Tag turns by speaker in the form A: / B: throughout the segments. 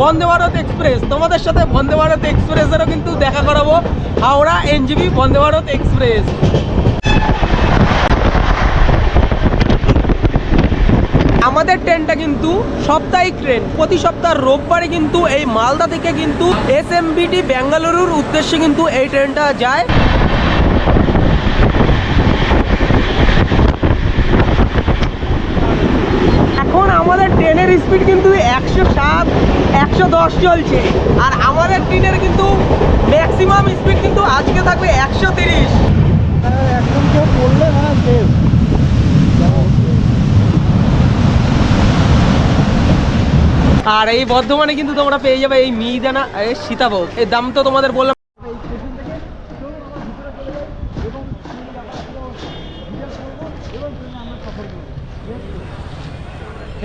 A: বন্দে Bharat express. তোমাদের সাথে বন্দে ভারত এক্সপ্রেসেরও কিন্তু দেখা করাবো। Howrah NJP Vande Bharat express. আমাদের ট্রেনটা কিন্তু সাপ্তাহিক ট্রেন। প্রতি সপ্তাহ রোববারে কিন্তু এই মালদা থেকে কিন্তু এস বেঙ্গালুরুর উদ্দেশ্যে কিন্তু এই ট্রেনটা যায়। এখন আমাদের ট্রেনের স্পিড কিন্তু একশো সাত, একশো দশ চলছে। আর আমাদের ট্রেনের কিন্তু ম্যাক্সিমাম স্পিড কিন্তু আজকে থাকবে একশো তিরিশ। আর এই বর্ধমানে কিন্তু তোমরা পেয়ে যাবে এই মিহিদানা, এই সীতাভোগ। এর দাম তো তোমাদের বললাম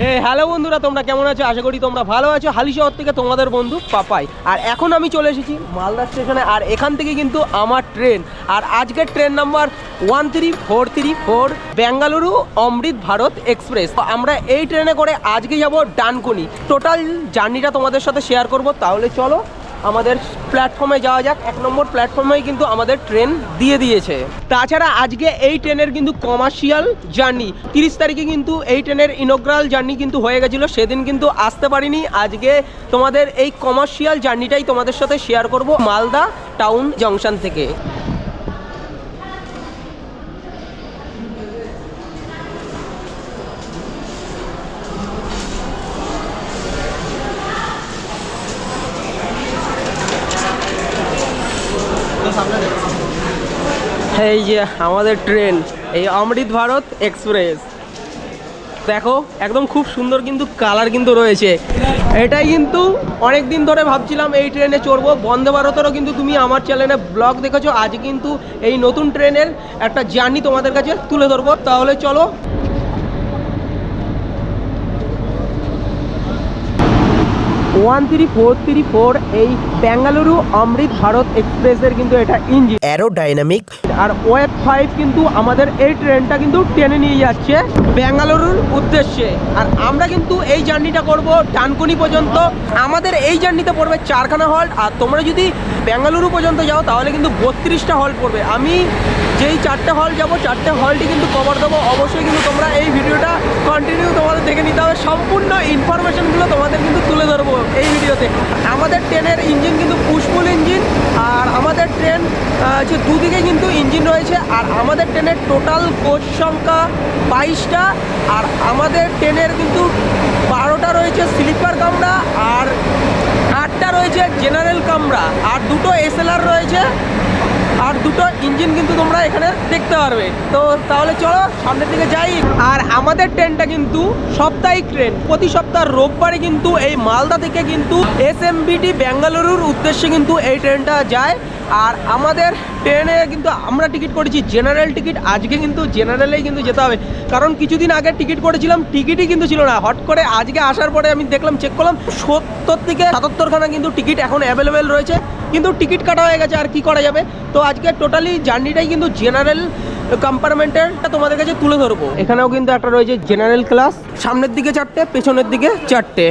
A: হ্যালো বন্ধুরা, তোমরা কেমন আছো? আশা করি তোমরা ভালো আছো। হালি শহর থেকে তোমাদের বন্ধু পাপাই। আর এখন আমি চলে এসেছি মালদা স্টেশনে, আর এখান থেকে কিন্তু আমার ট্রেন। আর আজকের train number one three four three four Bengaluru Amrit Bharat express. আমরা এই ট্রেনে করে আজকে যাব ডানকুনি। টোটাল জার্নিটা তোমাদের সাথে শেয়ার করব। তাহলে চলো আমাদের প্ল্যাটফর্মে যাওয়া যাক। এক নম্বর প্ল্যাটফর্মেই কিন্তু আমাদের ট্রেন দিয়ে দিয়েছে। তাছাড়া আজকে এই ট্রেনের কিন্তু কমার্শিয়াল জার্নি তিরিশ তারিখে কিন্তু এই ট্রেনের ইনোগ্রাল জার্নি কিন্তু হয়ে গেছিল। সেদিন কিন্তু আসতে পারিনি। আজকে তোমাদের এই কমার্শিয়াল জার্নিটাই তোমাদের সাথে শেয়ার করব মালদা টাউন জংশন থেকে। এই যে আমাদের ট্রেন, এই অমৃত ভারত এক্সপ্রেস। দেখো, একদম খুব সুন্দর কিন্তু কালার কিন্তু রয়েছে। এটাই কিন্তু অনেক দিন ধরে ভাবছিলাম এই ট্রেনে চড়বো। বন্দে ভারতেরও কিন্তু তুমি আমার চ্যানেলে ব্লগ দেখেছ। আজ কিন্তু এই নতুন ট্রেনের একটা জার্নি তোমাদের কাছে তুলে ধরবো। তাহলে চলো one three four three four এই বেঙ্গালুরু অমৃত ভারত এক্সপ্রেসের কিন্তু এটা ইঞ্জিন।
B: অ্যারোডাইনামিক
A: আর ওয়েব ফাইভ কিন্তু আমাদের এই ট্রেনটা কিন্তু টেনে নিয়ে যাচ্ছে বেঙ্গালুরুর উদ্দেশ্যে। আর আমরা কিন্তু এই জার্নিটা করব ডানকুনি পর্যন্ত। আমাদের এই জার্নিতে পড়বে চারখানা হল্ট আর তোমরা যদি বেঙ্গালুরু পর্যন্ত যাও তাহলে কিন্তু বত্রিশটা হল্ট পড়বে। আমি যেই চারটে হল যাব চারটে হলটি কিন্তু কভার দেবো। অবশ্যই কিন্তু তোমরা এই ভিডিওটা কন্টিনিউ তোমাদের দেখে নিতে হবে। সম্পূর্ণ ইনফরমেশনগুলো তোমাদের কিন্তু তুলে ধরবো। এই ভিডিওতে। আমাদের ট্রেনের ইঞ্জিন কিন্তু পুষ্পুল ইঞ্জিন, আর আমাদের ট্রেন যে দুদিকে কিন্তু ইঞ্জিন রয়েছে, আর আমাদের ট্রেনের টোটাল কোচ সংখ্যা বাইশটা, আর আমাদের ট্রেনের কিন্তু বারোটা রয়েছে স্লিপার কামরা, আর আটটা রয়েছে জেনারেল কামরা, আর দুটো এসএলআর রয়েছে। আর দুটো ইঞ্জিন কিন্তু তোমরা এখানে দেখতে পারবে। তো তাহলে চলো, সামনের দিকে যাই। আর আমাদের ট্রেনটা কিন্তু সাপ্তাহিক ট্রেন। প্রতি সপ্তাহ রোববারে কিন্তু এই মালদা থেকে কিন্তু এস এম বিটি বেঙ্গালুরুর উদ্দেশ্যে কিন্তু এই ট্রেনটা যায়। আর আমাদের ট্রেনে কিন্তু আমরা টিকিট করেছি জেনারেল টিকিট। আজকে কিন্তু জেনারেলেই কিন্তু যেতে হবে। কারণ কিছুদিন আগে টিকিট করেছিলাম, টিকিটই কিন্তু ছিল না। হট করে আজকে আসার পরে আমি দেখলাম, চেক করলাম, সত্তর থেকে সাতাত্তরখানা কিন্তু টিকিট এখন অ্যাভেলেবেল রয়েছে। কিন্তু টিকিট কাটা হয়ে গেছে, আর কি করা যাবে? তো আজকে টোটালি জার্নিটাই কিন্তু জেনারেল কম্পার্টমেন্টের তোমাদের কাছে তুলে ধরবো। এখানেও কিন্তু একটা রয়েছে জেনারেল ক্লাস সামনের দিকে চারটে, পেছনের দিকে চারটে।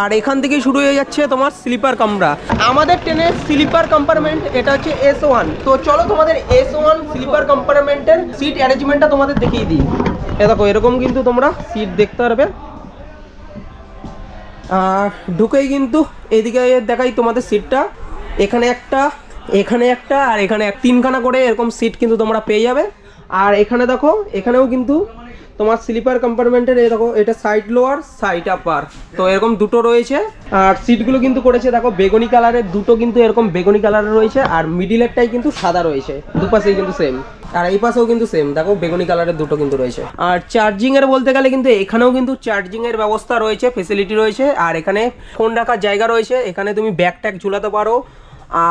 A: আর এখান থেকে শুরু হয়ে যাচ্ছে তোমার স্লিপার কামরা। আমাদের ট্রেনের স্লিপার কম্পার্টমেন্ট এটা হচ্ছে এস ওয়ান তো চলো তোমাদের এস ওয়ান স্লিপার কম্পার্টমেন্টের সিট অ্যারেঞ্জমেন্টটা তোমাদের দেখিয়ে দিই। এ দেখো, এরকম কিন্তু তোমরা সিট দেখতে পারবে। আর ঢুকেই কিন্তু এদিকে দেখাই তোমাদের সিটটা এখানে একটা এখানে একটা, আর এখানে তিনখানা করে এরকম সিট কিন্তু তোমরা পেয়ে যাবে। আর এখানে দেখো, এখানেও কিন্তু তোমার স্লিপার কম্পার্টমেন্টের দেখো এটা সাইড লোয়ার সাইড আপার তো এরকম দুটো রয়েছে। আর সিটগুলো কিন্তু করেছে, দেখো, বেগুনি কালারের দুটো কিন্তু এরকম বেগুনি কালারের রয়েছে, আর মিডিলেরটাই কিন্তু সাদা রয়েছে। দুপাশেই কিন্তু সেম আর এই পাশেও কিন্তু সেম দেখো, বেগুনি কালারের দুটো কিন্তু রয়েছে। আর চার্জিং এর বলতে গেলে কিন্তু এখানেও কিন্তু চার্জিং এর ব্যবস্থা রয়েছে ফেসিলিটি রয়েছে। আর এখানে ফোন রাখার জায়গা রয়েছে, এখানে তুমি ব্যাগ ট্যাগ ঝুলাতে পারো।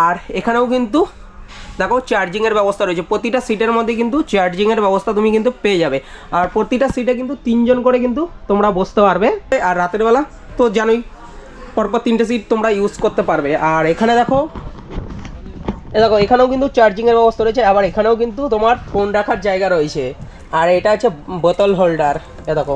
A: আর এখানেও কিন্তু দেখো চার্জিংয়ের ব্যবস্থা রয়েছে। প্রতিটা সিটের মধ্যে কিন্তু চার্জিংয়ের ব্যবস্থা তুমি কিন্তু পেয়ে যাবে। আর প্রতিটা সিটে কিন্তু তিনজন করে কিন্তু তোমরা বসতে পারবে। আর রাতের বেলা তো জানোই, পরপর তিনটে সিট তোমরা ইউজ করতে পারবে। আর এখানে দেখো, এ দেখো, এখানেও কিন্তু চার্জিংয়ের ব্যবস্থা রয়েছে। আবার এখানেও কিন্তু তোমার ফোন রাখার জায়গা রয়েছে। আর এটা হচ্ছে বোতল হোল্ডার এ দেখো।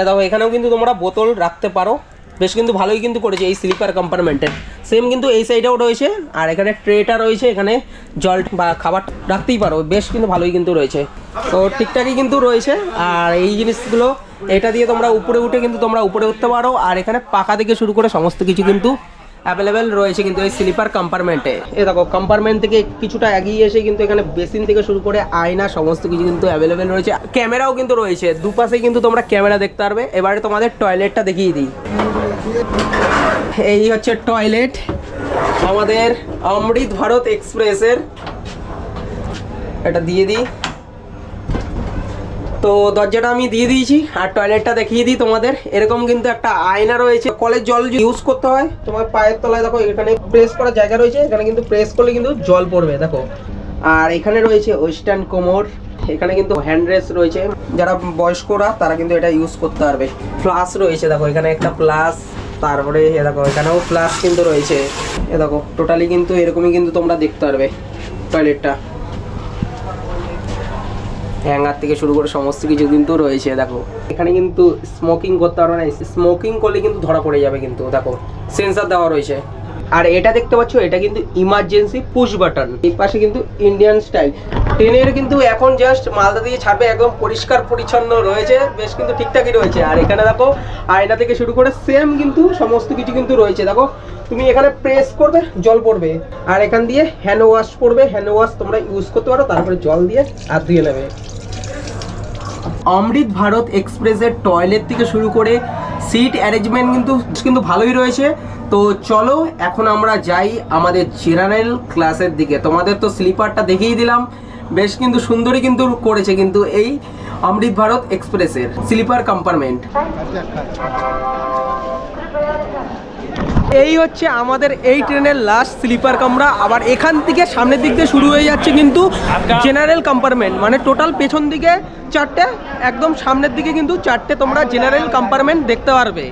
A: এ দেখো, এখানেও কিন্তু তোমরা বোতল রাখতে পারো। বেশ কিন্তু ভালোই কিন্তু করেছে এই স্লিপার কম্পার্টমেন্টের সেম কিন্তু এই সাইডেও রয়েছে, আর এখানে ট্রেটা রয়েছে, এখানে জল বা খাবার রাখতেই পারো, বেশ কিন্তু ভালোই কিন্তু রয়েছে। তো ঠিকঠাকই কিন্তু রয়েছে, আর এই জিনিসগুলো, এটা দিয়ে তোমরা উপরে উঠে কিন্তু তোমরা উপরে উঠতে পারো, আর এখানে পাকা থেকে শুরু করে সমস্ত কিছু কিন্তু অ্যাভেলেবেল রয়েছে কিন্তু এই স্লিপার কম্পার্টমেন্টে এ। দেখো কম্পার্টমেন্ট থেকে কিছুটা এগিয়ে এসে কিন্তু এখানে বেসিন থেকে শুরু করে আয়না, সমস্ত কিছু কিন্তু অ্যাভেলেবেল রয়েছে। ক্যামেরাও কিন্তু রয়েছে। দুপাশে কিন্তু তোমরা ক্যামেরা দেখতে পারবে। এবারে তোমাদের টয়লেটটা দেখিয়ে দিই। এই হচ্ছে টয়লেট আমাদের অমৃত ভারত এক্সপ্রেসের এটা দিয়ে দিই। তো দরজাটা আমি দিয়ে দিয়েছি আর টয়লেটটা দেখিয়ে দিই তোমাদের। এরকম কিন্তু একটা আয়না রয়েছে। কলের জল ইউজ করতে হয়, তোমার পায়ের তলায় দেখো, এখানে প্রেস করার জায়গা রয়েছে। এখানে কিন্তু প্রেস করলে কিন্তু জল পড়বে, দেখো। আর এখানে রয়েছে ওয়েস্টার্ন কোমর। এখানে কিন্তু হ্যান্ড রেস্ট রয়েছে। যারা বয়স্করা, তারা কিন্তু এটা ইউজ করতে পারবে। প্লাস রয়েছে, দেখো, এখানে একটা প্লাস তারপরে এ দেখো, এখানেও প্লাস কিন্তু রয়েছে। এ দেখো টোটালি কিন্তু এরকমই কিন্তু তোমরা দেখতে পারবে টয়লেটটা হ্যাঙ্গার থেকে শুরু করে সমস্ত কিছু কিন্তু রয়েছে, দেখো। এখানে কিন্তু স্মোকিং করতে পারবে না। স্মোকিং করলে কিন্তু ধরা পড়ে যাবে কিন্তু, দেখো। সেন্সার দেওয়া রয়েছে। আর এটা দেখতে পাচ্ছ, এটা কিন্তু ইমার্জেন্সি পুশ বাটন এই পাশে কিন্তু ইন্ডিয়ান স্টাইল ট্রেনের কিন্তু এখন জাস্ট মালদা দিয়ে ছাড়বে, একদম পরিষ্কার পরিচ্ছন্ন রয়েছে, বেশ কিন্তু ঠিকঠাকই রয়েছে। আর এখানে দেখো আয়না থেকে শুরু করে সেম কিন্তু সমস্ত কিছু কিন্তু রয়েছে। দেখো, তুমি এখানে প্রেস করবে, জল পড়বে। আর এখান দিয়ে হ্যান্ড ওয়াশ পড়বে। হ্যান্ড ওয়াশ তোমরা ইউজ করতে পারো, তারপরে জল দিয়ে হাত ধুয়ে নেবে। অমৃত ভারত এক্সপ্রেসের টয়লেট থেকে শুরু করে সিট অ্যারেঞ্জমেন্ট কিন্তু কিন্তু ভালোই রয়েছে। তো চলো, এখন আমরা যাই আমাদের জেনারেল ক্লাসের দিকে। তোমাদের তো স্লিপারটা দেখিয়ে দিলাম। বেশ কিন্তু সুন্দরই কিন্তু করেছে কিন্তু এই অমৃত ভারত এক্সপ্রেসের স্লিপার কম্পার্টমেন্ট এই হচ্ছে আমাদের এই ট্রেনের লাস্ট স্লিপার কামরা। আবার এখান থেকে সামনের দিক দিয়ে শুরু হয়ে যাচ্ছে কিন্তু জেনারেল কম্পার্টমেন্ট মানে টোটাল পেছন দিকে চারটে, একদম সামনের দিকে কিন্তু চারটে তোমরা জেনারেল কম্পার্টমেন্ট দেখতে পারবে।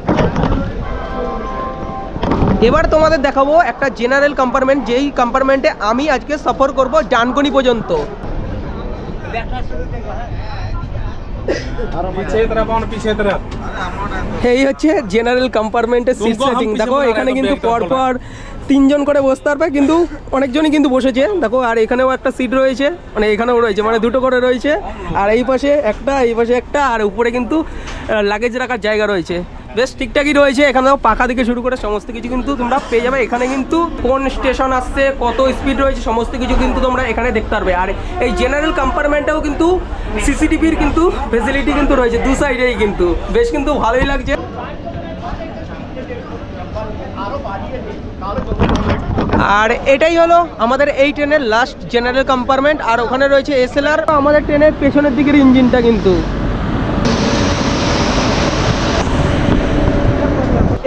A: এবার তোমাদের দেখাবো একটা জেনারেল কম্পার্টমেন্ট যেই কম্পার্টমেন্টে আমি আজকে সফর করব ডানকনি পর্যন্ত। এই হচ্ছে জেনারেল কম্পার্টমেন্টের সিট সেটিং দেখো এখানে কিন্তু পরপর তিনজন করে বসতে পারবে কিন্তু অনেকজনই কিন্তু বসেছে। দেখো, আর এখানেও একটা সিট রয়েছে মানে এখানেও রয়েছে মানে দুটো করে রয়েছে। আর এই পাশে একটা, এই পাশে একটা, আর উপরে কিন্তু লাগেজ রাখার জায়গা রয়েছে। বেশ ঠিকঠাকই রয়েছে এখানেও পাখা থেকে শুরু করে সমস্ত কিছু কিন্তু তোমরা পেয়ে যাবে। এখানে কিন্তু কোন স্টেশন আসছে, কত স্পিড রয়েছে, সমস্ত কিছু কিন্তু তোমরা এখানে দেখতে পারবে। আর এই জেনারেল কম্পার্টমেন্টেও কিন্তু সিসিটিভির কিন্তু ফেসিলিটি কিন্তু রয়েছে, দু সাইডেই কিন্তু। বেশ কিন্তু ভালোই লাগছে। আর এটাই হলো আমাদের এই ট্রেনের লাস্ট জেনারেল কম্পার্টমেন্ট আর ওখানে রয়েছে এসএলআর আমাদের ট্রেনের পেছনের দিকের ইঞ্জিনটা কিন্তু।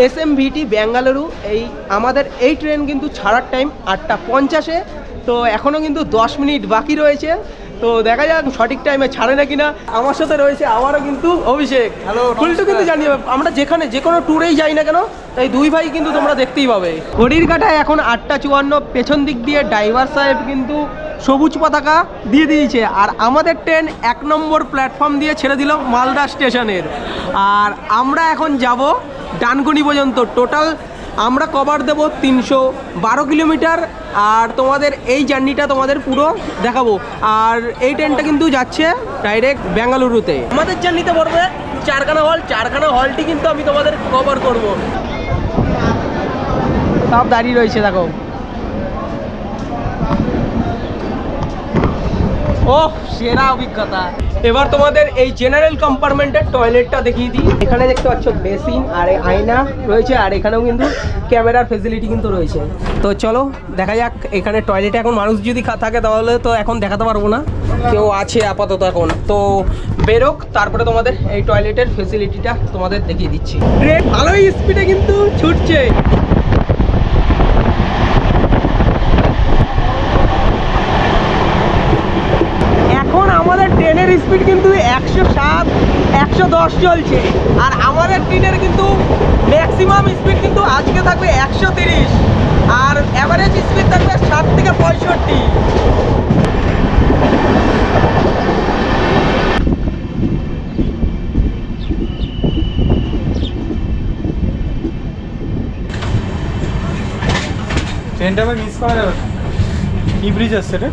A: এস এম ভিটি বেঙ্গালুরু এই আমাদের এই ট্রেন কিন্তু ছাড়ার টাইম আটটা পঞ্চাশে, তো এখনও কিন্তু দশ মিনিট বাকি রয়েছে। তো দেখা যাক সঠিক টাইমে ছাড়ে না। কিনা আমার সাথে রয়েছে আমারও কিন্তু অভিষেক। হ্যালো ফুলটু কিন্তু জানি আমরা যেখানে যে কোনো ট্যুরেই যাই না কেন তাই দুই ভাই কিন্তু তোমরা দেখতেই পাবে। ঘড়ির কাটায় এখন আটটা চুয়ান্ন পেছন দিক দিয়ে ড্রাইভার সাহেব কিন্তু সবুজ পতাকা দিয়ে দিয়েছে। আর আমাদের ট্রেন এক নম্বর প্ল্যাটফর্ম দিয়ে ছেড়ে দিল মালদা স্টেশনের। আর আমরা এখন যাব ডানকুনি পর্যন্ত। টোটাল আমরা কভার দেব তিনশো বারো কিলোমিটার আর তোমাদের এই জার্নিটা তোমাদের পুরো দেখাবো। আর এই ট্রেনটা কিন্তু যাচ্ছে ডাইরেক্ট বেঙ্গালুরুতে। আমাদের জার্নিতে পড়বে চারখানা হল চারখানা হলটি কিন্তু আমি তোমাদের কভার করব। সব দাঁড়িয়ে রয়েছে, দেখো। ও সেরা অভিজ্ঞতা। এবার তোমাদের এই জেনারেল কম্পার্টমেন্টের টয়লেটটা দেখিয়ে দিই। এখানে দেখতে পাচ্ছ বেসিন আর আয়না রয়েছে, আর এখানেও কিন্তু ক্যামেরার ফেসিলিটি কিন্তু রয়েছে। তো চলো, দেখা যাক, এখানে টয়লেটে এখন মানুষ যদি থাকে তাহলে তো এখন দেখাতে পারব না। কেউ আছে আপাতত এখন। তো বেরোক, তারপরে তোমাদের এই টয়লেটের ফেসিলিটিটা তোমাদের দেখিয়ে দিচ্ছি। ট্রেন ভালোই স্পিডে কিন্তু ছুটছে। স্পিড কিন্তু একশো সাত, একশো দশ চলছে। আর আমাদের ট্রেনের কিন্তু ম্যাক্সিমাম স্পিড কিন্তু আজকে থাকবে একশো তিরিশ। আর অ্যাভারেজ স্পিড থাকবে ষাট থেকে পঁয়ষট্টি।
B: ট্রেনটা আবার মিস করা যাবে কি ব্রিজ আসছে রে?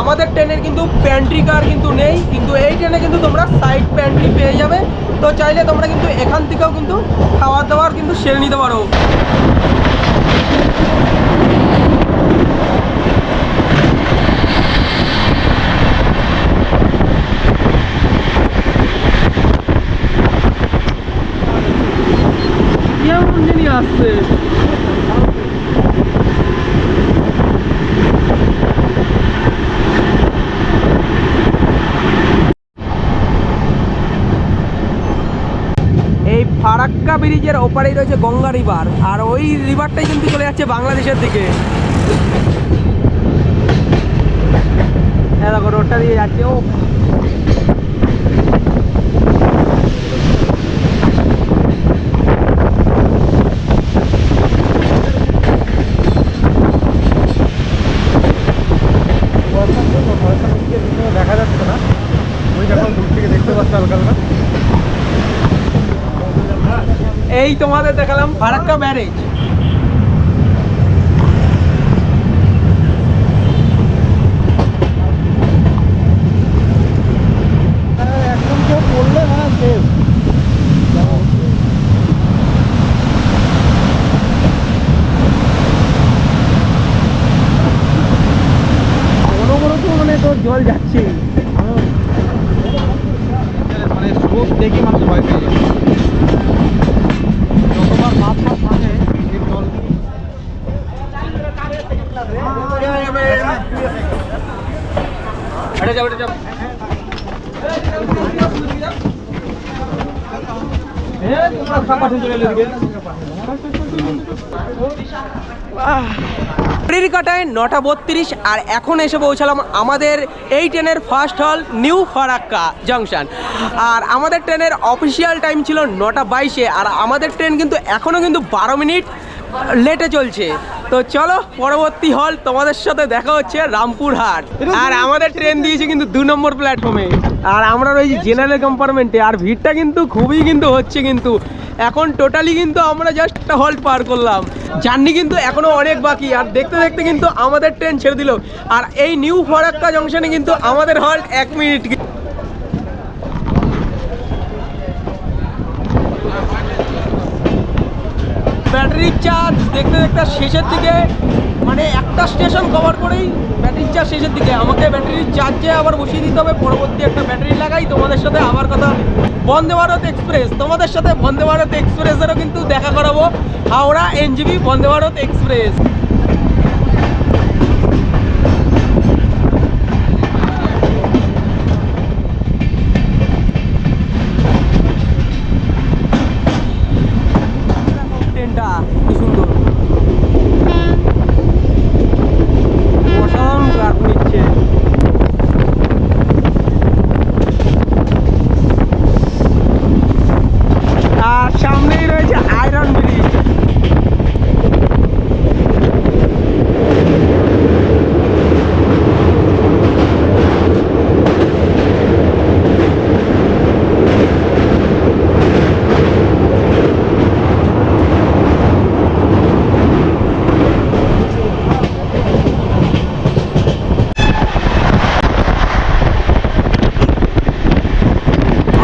A: আমাদের ট্রেনের কিন্তু প্যান্ট্রি কার কিন্তু নেই, কিন্তু এই ট্রেনে কিন্তু তোমরা সাইড প্যান্ট্রি পেয়ে যাবে। তো চাইলে তোমরা কিন্তু এখান থেকেও কিন্তু খাওয়ার দাওয়ার কিন্তু সেরে নিতে পারো। জিনিস আসছে এই ফারাক্কা ব্রিজের ওপারেই রয়েছে গঙ্গা রিভার। আর ওই রিভারটাই কিন্তু চলে যাচ্ছে বাংলাদেশের দিকে। হ্যাঁ দেখো রোডটা দিয়ে যাচ্ছে। ও
C: বর্ষার জন্য ভরসা নিচে কিছু দেখা যাচ্ছে না ওই যখন দূর থেকে দেখতে পাচ্ছি হালকা হালকা
A: এই তোমাদের দেখালাম ফারাক্কা ব্যারেজ
C: হ্যাঁ, একদম কেউ পড়লে না সেফ
A: অনবরত মানে তোর জল যাচ্ছে
C: মানে স্রোত দেখি মানুষ ভয় পেয়ে যায় যতবার মাছ মাছ ভাঙে এই জল
A: এটা যাও এটা যাও ঘড়ির কাটায় নটা বত্রিশ আর এখন এসে পৌঁছালাম আমাদের এই ট্রেনের ফার্স্ট হল নিউ ফারাক্কা জাংশন আর আমাদের ট্রেনের অফিসিয়াল টাইম ছিল নটা বাইশে, আর আমাদের ট্রেন কিন্তু এখনও কিন্তু বারো মিনিট লেটে চলছে। তো চলো, পরবর্তী হল তোমাদের সাথে দেখা হচ্ছে রামপুরহাট। আর আমাদের ট্রেন দিয়েছে কিন্তু দু নম্বর প্ল্যাটফর্মে আর আমরা রয়েছি জেনারেল কম্পার্টমেন্টে আর ভিড়টা কিন্তু খুবই কিন্তু হচ্ছে কিন্তু। এখন টোটালি কিন্তু আমরা জাস্ট একটা হল্ট পার করলাম। জার্নি কিন্তু এখনও অনেক বাকি, আর দেখতে দেখতে কিন্তু আমাদের ট্রেন ছেড়ে দিল। আর এই নিউ ফরাক্কা জংশনে কিন্তু আমাদের হল্ট এক মিনিট ব্যাটারির চার্জ দেখতে দেখতে শেষের দিকে মানে একটা স্টেশন কভার করেই ব্যাটারির চার্জ শেষের দিকে। আমাকে ব্যাটারির চার্জে আবার বসিয়ে দিতে হবে। পরবর্তী একটা ব্যাটারি লাগাই। তোমাদের সাথে আবার কথা হবে। বন্দে ভারত এক্সপ্রেস তোমাদের সাথে বন্দে ভারত এক্সপ্রেসেরও কিন্তু দেখা করাবো। হাওড়া এনজিবি বন্দে ভারত এক্সপ্রেস ট্রেনটা কি সুন্দর অসাধারণ কাঠ নিচ্ছে আর সামনেই রয়েছে আয়রন ব্রিজ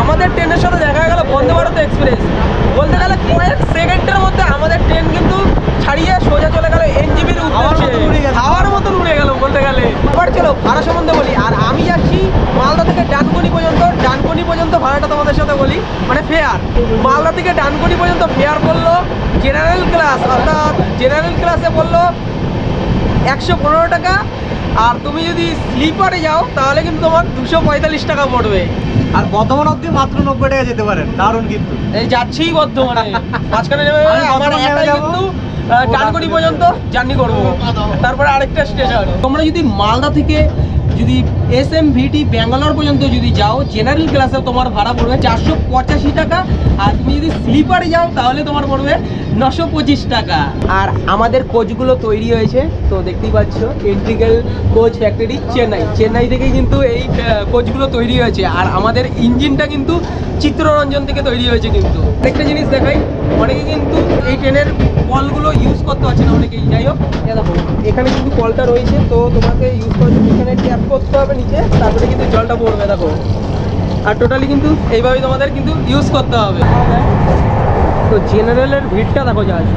A: আমাদের ট্রেনের সাথে দেখা গেল বন্দে ভারত এক্সপ্রেস বলতে গেলে কয়েক সেকেন্ডের মধ্যে আমাদের ট্রেন কিন্তু ছাড়িয়ে সোজা চলে গেল এনজিবির উদ্দেশ্যে
C: মতন উড়ে গেল।
A: হাওয়ার মতন উড়ে গেল বলতে গেলে এবার চলো ভাড়া সম্বন্ধে বলি আর আমি যাচ্ছি মালদা থেকে ডানকুনি পর্যন্ত ডানকুনি পর্যন্ত ভাড়াটা তোমাদের সাথে বলি মানে ফেয়ার মালদা থেকে ডানকুনি পর্যন্ত ফেয়ার পড়ল জেনারেল ক্লাস অর্থাৎ জেনারেল ক্লাসে বলল একশো পনেরো টাকা আর তুমি যদি স্লিপারে যাও তাহলে কিন্তু তোমার দুশো পঁয়তাল্লিশ টাকা পড়বে।
C: আর বর্ধমান অব্দি মাত্র নব্বই টাকা যেতে পারেন দারুণ কিন্তু।
A: এই যাচ্ছেই বর্ধমানে। মাঝখানে আমার। কিন্তু পর্যন্ত জার্নি করব। তারপরে আরেকটা স্টেশন তোমরা যদি মালদা থেকে যদি এস এম ভিটি ব্যাঙ্গালোর পর্যন্ত যদি যাও জেনারেল ক্লাসে তোমার ভাড়া পড়বে চারশো পঁচাশি টাকা, আর তুমি যদি স্লিপারে যাও, তাহলে তোমার পড়বে নশো পঁচিশ টাকা। আর আমাদের কোচগুলো তৈরি হয়েছে, তো দেখতেই পাচ্ছ integral coach factory Chennai. Chennai থেকেই কিন্তু এই কোচগুলো তৈরি হয়েছে। আর আমাদের ইঞ্জিনটা কিন্তু চিত্ররঞ্জন থেকে তৈরি হয়েছে কিন্তু। একটা জিনিস দেখাই অনেকে কিন্তু এই ট্রেনের কলগুলো ইউজ করতে পারছে না অনেকেই। যাই হোক দেখো, এখানে কিন্তু কলটা রয়েছে, তো তোমাকে ইউজ করার জন্য এখানে ট্যাপ করতে হবে নিচে, তারপরে কিন্তু জলটা পড়বে, দেখো। আর টোটালি কিন্তু এইভাবেই তোমাদের কিন্তু ইউজ করতে হবে। তো জেনারেলের ভিড়টা দেখো যা আছে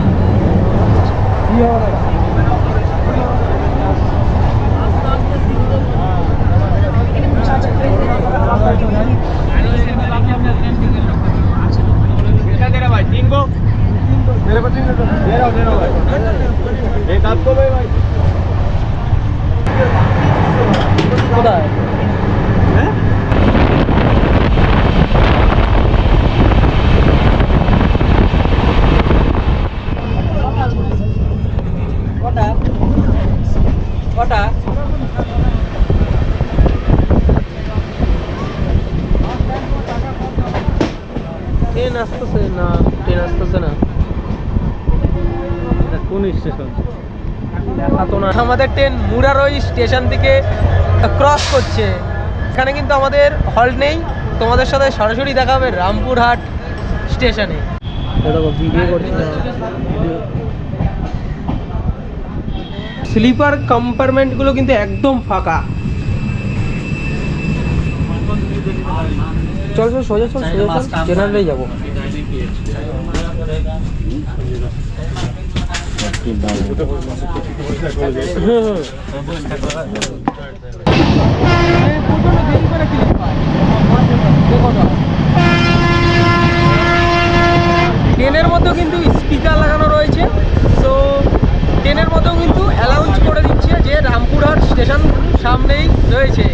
C: मेरे को तीन दे दो दे रहा हूँ दे रहा हूँ भाई एक आपको भाई भाई
A: ট্রেন মুরারই স্টেশন থেকে ক্রস করছে। এখানে কিন্তু আমাদের হল্ট নেই। তোমাদের সাথে সরাসরি দেখা হবে রামপুরহাট স্টেশনে। ভিডিও করছি। স্লিপার কম্পার্টমেন্টগুলো কিন্তু একদম ফাঁকা। চল চল সোজা চল সোজা চল জেনারেলে যাব। ট্রেনের মতো কিন্তু স্পিকার লাগানো রয়েছে। সো ট্রেনের মধ্যেও কিন্তু অ্যালাউন্স করে দিচ্ছে যে রামপুরহাট স্টেশন সামনেই রয়েছে।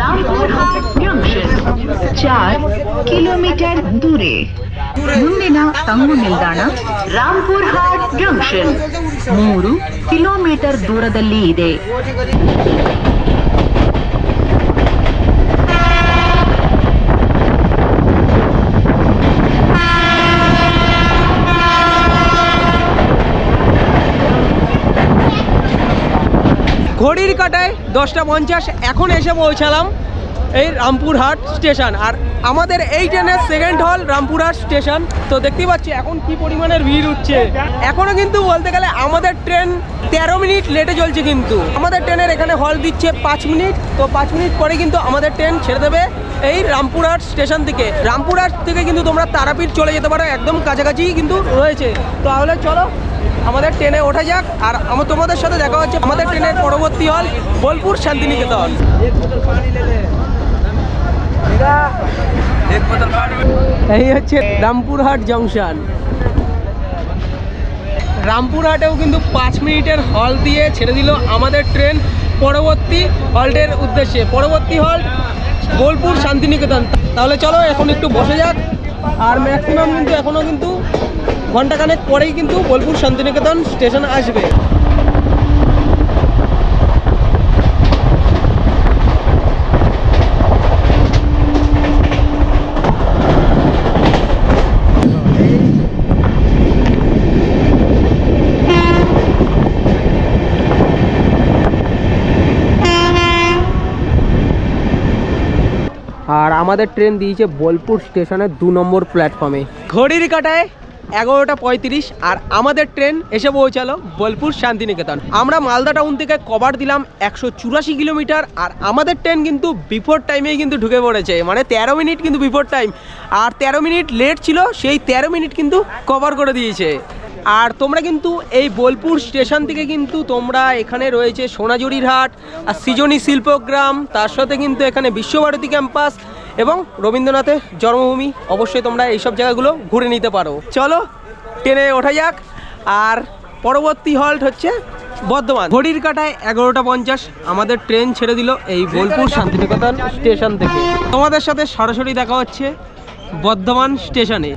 D: রামপুরহাট চার কিলোমিটার দূরে। ಮುಂದಿನ ತಂಗು ನಿಲ್ದಾಣ ರಾಂಪುರ್ಹಾಟ್ ಜಂಕ್ಷನ್ ಮೂರು ಕಿಲೋಮೀಟರ್ ದೂರದಲ್ಲಿ ಇದೆ
A: ঘড়ির কাটায় দশটা পঞ্চাশ এখন এসে পৌঁছালাম এই রামপুরহাট স্টেশন আর আমাদের এই ট্রেনের সেকেন্ড হল রামপুরহাট স্টেশন তো দেখতেই পাচ্ছি, এখন কি পরিমাণের ভিড় হচ্ছে। এখনও কিন্তু বলতে গেলে আমাদের ট্রেন তেরো মিনিট লেটে চলছে কিন্তু। আমাদের ট্রেনের এখানে হল দিচ্ছে পাঁচ মিনিট। তো পাঁচ মিনিট পরে কিন্তু আমাদের ট্রেন ছেড়ে দেবে এই রামপুরহাট স্টেশন থেকে। রামপুরহাট থেকে কিন্তু তোমরা তারাপীঠ চলে যেতে পারো, একদম কাছাকাছি কিন্তু রয়েছে। তাহলে চলো, আমাদের ট্রেনে ওঠা যাক। আর আমার তোমাদের সাথে দেখা হচ্ছে আমাদের ট্রেনের পরবর্তী হল বোলপুর শান্তিনিকেতন। এই হচ্ছে রামপুরহাট জংশন। রামপুরহাটেও কিন্তু পাঁচ মিনিটের হল দিয়ে ছেড়ে দিল আমাদের ট্রেন পরবর্তী হল্টের উদ্দেশ্যে। পরবর্তী হল্ট বোলপুর শান্তিনিকেতন। তাহলে চলো, এখন একটু বসে যাক। আর ম্যাক্সিমাম কিন্তু এখনও কিন্তু ঘন্টাখানেক পরেই কিন্তু বোলপুর শান্তিনিকেতন স্টেশন আসবে আর আমাদের ট্রেন দিয়েছে বোলপুর স্টেশনের দু নম্বর প্ল্যাটফর্মে ঘড়ির কাটায় এগারোটা পঁয়ত্রিশ আর আমাদের ট্রেন এসে পৌঁছালো বোলপুর শান্তিনিকেতন। আমরা মালদা টাউন থেকে কভার দিলাম একশো চুরাশি কিলোমিটার আর আমাদের ট্রেন কিন্তু বিফোর টাইমেই কিন্তু ঢুকে পড়েছে। মানে তেরো মিনিট কিন্তু বিফোর টাইম আর তেরো মিনিট লেট ছিল, সেই তেরো মিনিট কিন্তু কভার করে দিয়েছে। আর তোমরা কিন্তু এই বোলপুর স্টেশন থেকে কিন্তু তোমরা এখানে রয়েছে সোনাঝুরির হাট, আর সৃজনী শিল্পগ্রাম, তার সাথে কিন্তু এখানে বিশ্বভারতী ক্যাম্পাস এবং রবীন্দ্রনাথের জন্মভূমি, অবশ্যই তোমরা এইসব জায়গাগুলো ঘুরে নিতে পারো। চলো ট্রেনে ওঠা যাক। আর পরবর্তী হল্ট হচ্ছে বর্ধমান। ঘড়ির কাটায় এগারোটা পঞ্চাশ, আমাদের ট্রেন ছেড়ে দিল এই বোলপুর শান্তিনিকেতন স্টেশন থেকে। তোমাদের সাথে সরাসরি দেখা হচ্ছে বর্ধমান স্টেশনে।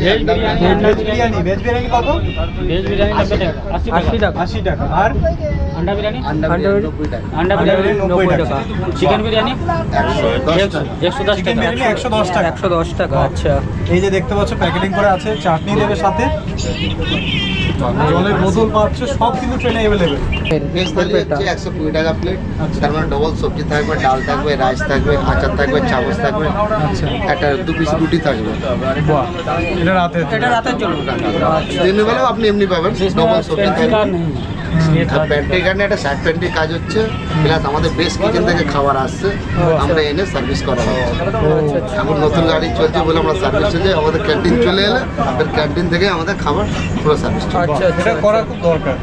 C: ভেজ বিরিয়ানি ভেজ বিরিয়ানি কত?
B: ভেজ বিরিয়ানি 80 টাকা। আশি
A: আশি টাকা।
C: আশি টাকা। আর
E: अंडा बिरयानी
C: আন্ডা
A: বিরিয়ানি
C: নব্বই টাকা
E: अंडा बिरयानी
A: নব্বই টাকা
E: चिकन बिरयानी एक सौ दस
B: চিকেন
E: टका
B: বিরিয়ানি একশো দশ টাকা
A: একশো দশ টাকা আচ্ছা
B: এই যে দেখতে পাচ্ছ প্যাকেটিং করে আছে চাটনি দেবে সাথে জলের বোতল পাচ্ছে সব কিন্তু ট্রেনে অ্যাভেলেবেল
C: ভেজ থালি হচ্ছে একশো কুড়ি টাকা প্লেট
B: আচ্ছা।
C: তার মানে ডবল সবজি থাকবে ডাল থাকবে রাইস থাকবে আচার থাকবে চামচ থাকবে
B: আচ্ছা
C: একটা দু পিস রুটি থাকবে
B: বাহ এটা রাতে
A: এটা রাতের জন্য
C: দিনের বেলাও আপনি এমনি পাবেন ডবল সবজি
E: पेंट्री
C: থাকবে
E: का नहीं
C: আর প্যান্ট্রি একটা সাইড প্যান্ট্রি কাজ হচ্ছে। প্লাস আমাদের বেশ কিচেন থেকে খাবার আসছে আমরা এনে সার্ভিস করা হচ্ছে এখন নতুন গাড়ি চলছে বলে আমরা সার্ভিস চলছে আমাদের ক্যান্টিন চলে এলে ক্যান্টিন থেকে আমাদের খাবার পুরো সার্ভিস
A: আচ্ছা আচ্ছা
B: করা খুব দরকার।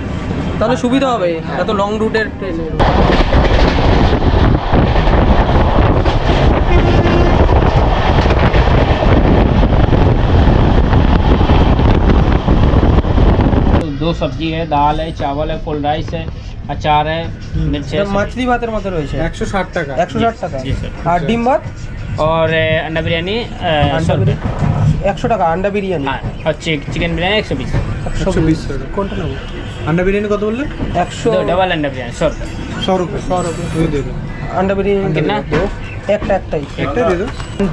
A: তাহলে সুবিধা হবে এত লং রুটের ট্রেনের
E: दो सब्जी है दाल है चावल है फुल राइस है अचार है मिर्च है
A: মাছলি ভাতের মতো রয়েছে
B: একশো ষাট টাকা
A: একশো ষাট টাকা
E: জি, স্যার।
A: আর ডিম ভাত
E: और ए, अंडा बिरयानी अ,
A: আন্ডা
E: सौ रुपये
A: বিরিয়ানি একশো টাকা আন্ডা বিরিয়ানি
E: हाँ और चिक, चिकन बिरयानी एक सौ बीस
A: একশো
B: একশো বিশ
A: বিশ
B: টাকা
A: কোনটা নেবো
B: আন্ডা বিরিয়ানি কত বললে
A: একশো
E: दो डबल अंडा बिरयानी सौ रुपये
B: শো রুপে
A: শ রুপে।
B: তুমি দিয়ে দেবে
A: আন্ডা বিরিয়ানি
E: কিনা?
A: দেবো। একটা একটাই
B: একটা দিয়ে দাও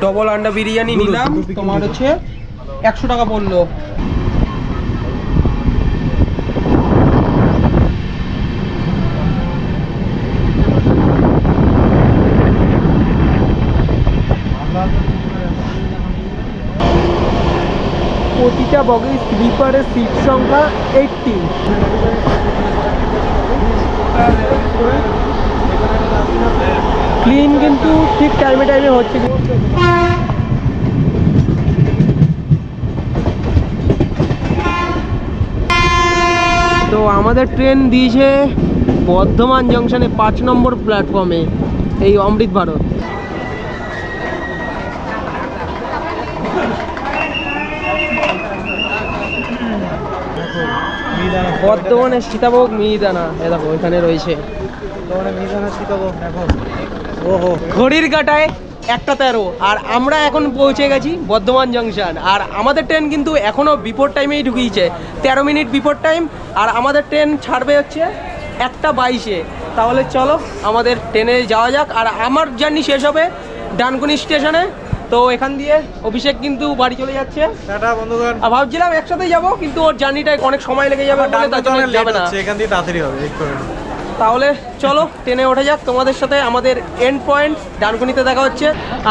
A: ডবল আন্ডা বিরিয়ানি
B: দুটো,
A: নিলাম
B: দুটো pick
A: তোমার
B: দুটো।
A: হচ্ছে একশো টাকা পড়লো প্রতিটা বগি স্লিপারের সিট সংখ্যা এইটটি ক্লিন কিন্তু ঠিক টাইমে টাইমে হচ্ছে। তো আমাদের ট্রেন দিয়েছে বর্ধমান জংশনে পাঁচ নম্বর প্ল্যাটফর্মে এই অমৃত ভারত। বর্ধমানে সীতাভোগ মিহিদানা। এ দেখো এখানে রয়েছে।
B: এখন ওহো
A: ঘড়ির কাটায় একটা তেরো। আর আমরা এখন পৌঁছে গেছি বর্ধমান জংশন আর আমাদের ট্রেন কিন্তু এখনও বিফোর টাইমেই ঢুকিয়েছে। তেরো মিনিট বিফোর টাইম আর আমাদের ট্রেন ছাড়বে হচ্ছে একটা বাইশে। তাহলে চলো আমাদের ট্রেনে যাওয়া যাক। আর আমার জার্নি শেষ হবে ডানকুনি স্টেশনে তো এখান দিয়ে অভিষেক কিন্তু বাড়ি চলে যাচ্ছে।
B: টাটা বন্ধুগণ।
A: আর ভাবছিলাম একসাথেই যাব কিন্তু ওর জার্নিটায় অনেক সময় লেগে যাবে বলে তার জন্য যাবে না।
B: এখান দিয়ে তাড়াতাড়ি হবে এক
A: তাহলে চলো ট্রেনে ওঠা যাক তোমাদের সাথে আমাদের এন্ড পয়েন্ট ডানকুনিতে দেখা হচ্ছে।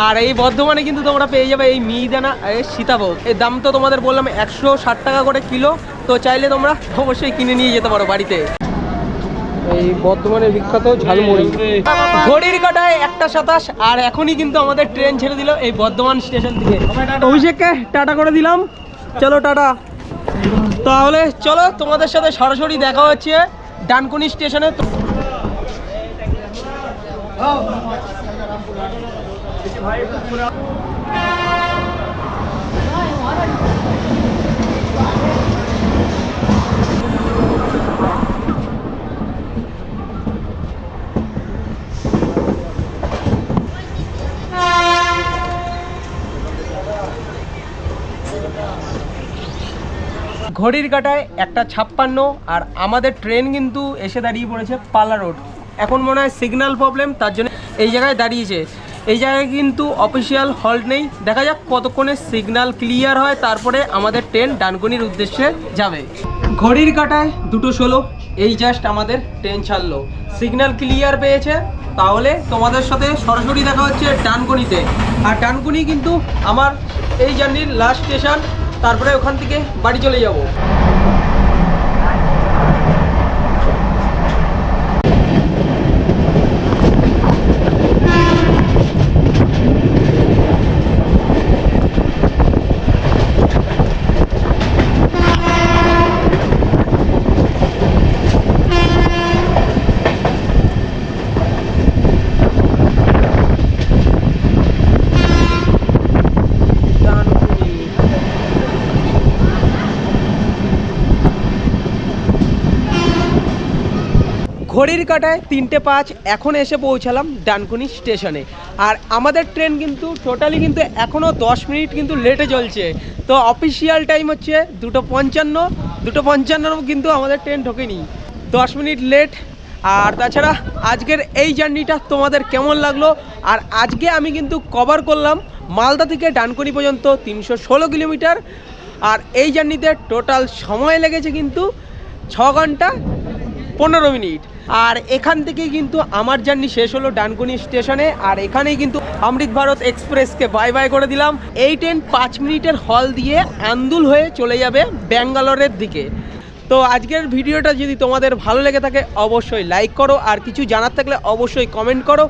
A: আর এই বর্ধমানে কিন্তু তোমরা পেয়ে যাবে এই মিহিদানা এই সীতাভোগ। এর দাম তো তোমাদের বললাম একশো ষাট টাকা করে কিলো তো চাইলে তোমরা অবশ্যই কিনে নিয়ে যেতে পারো বাড়িতে। এই বর্ধমানের বিখ্যাত ঝালমুড়ি। ঘড়ির কাটায় একটা সাতাশ, আর এখনই কিন্তু আমাদের ট্রেন ছেড়ে দিল এই বর্ধমান স্টেশন থেকে। অভিষেককে টাটা করে দিলাম। চলো টাটা। তাহলে চলো, তোমাদের সাথে সরাসরি দেখা হচ্ছে ডানকুনি স্টেশনে। তো ঘড়ির কাটায় একটা ছাপ্পান্ন আর আমাদের ট্রেন কিন্তু এসে দাঁড়িয়ে পড়েছে পালা রোড এখন মনে হয় সিগন্যাল প্রবলেম তার জন্য এই জায়গায় দাঁড়িয়েছে। এই জায়গায় কিন্তু অফিসিয়াল হল্ট নেই। দেখা যাক কতক্ষণে সিগন্যাল ক্লিয়ার হয়, তারপরে আমাদের ট্রেন ডানকুনির উদ্দেশ্যে যাবে। ঘড়ির কাটায় দুটো ষোলো, এই জাস্ট আমাদের ট্রেন ছাড়লো। সিগন্যাল ক্লিয়ার পেয়েছে, তাহলে তোমাদের সাথে সরাসরি দেখা হচ্ছে ডানকুনিতে। আর ডানকুনি কিন্তু আমার এই জার্নির লাস্ট স্টেশন তারপরে ওখান থেকে বাড়ি চলে যাব। ঘড়ির কাটায় তিনটে পাঁচ, এখন এসে পৌঁছালাম ডানকুনি স্টেশনে। আর আমাদের ট্রেন কিন্তু টোটালি কিন্তু এখনও দশ মিনিট কিন্তু লেটে চলছে। তো অফিসিয়াল টাইম হচ্ছে দুটো পঞ্চান্ন দুটো পঞ্চান্ন কিন্তু আমাদের ট্রেন ঢোকেনি। দশ মিনিট লেট। আর তাছাড়া আজকের এই জার্নিটা তোমাদের কেমন লাগল? আর আজকে আমি কিন্তু কভার করলাম মালদা থেকে ডানকুনি পর্যন্ত তিনশো ষোলো কিলোমিটার। আর এই জার্নিতে টোটাল সময় লেগেছে কিন্তু ছ ঘণ্টা পনেরো মিনিট। আর এখান থেকেই কিন্তু আমার জার্নি শেষ হলো ডানকুনি স্টেশনে, আর এখানেই কিন্তু অমৃত ভারত এক্সপ্রেসকে বাই বাই করে দিলাম। এই ট্রেন পাঁচ মিনিটের হল দিয়ে আন্দুল হয়ে চলে যাবে ব্যাঙ্গালোরের দিকে। তো আজকের ভিডিওটা যদি তোমাদের ভালো লেগে থাকে, অবশ্যই লাইক করো, আর কিছু জানার থাকলে অবশ্যই কমেন্ট করো।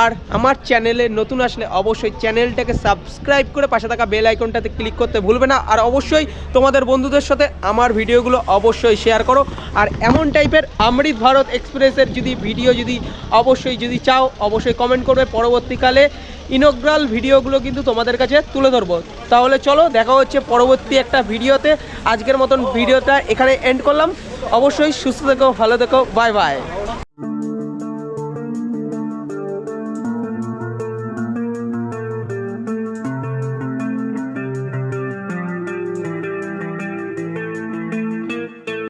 A: আর আমার চ্যানেলে নতুন আসলে অবশ্যই চ্যানেলটাকে সাবস্ক্রাইব করে পাশে থাকা বেল আইকনটাতে ক্লিক করতে ভুলবে না। আর অবশ্যই তোমাদের বন্ধুদের সাথে আমার ভিডিওগুলো অবশ্যই শেয়ার করো। আর এমন টাইপের অমৃত ভারত এক্সপ্রেসের যদি ভিডিও যদি অবশ্যই যদি চাও, অবশ্যই কমেন্ট করবে। পরবর্তীকালে ইনোগ্রাল ভিডিওগুলো কিন্তু তোমাদের কাছে তুলে ধরবো। তাহলে চলো, দেখা হচ্ছে পরবর্তী একটা ভিডিওতে। আজকের মতন ভিডিওটা এখানে এন্ড করলাম। অবশ্যই সুস্থ থেকো, ভালো থেকো বাই বাই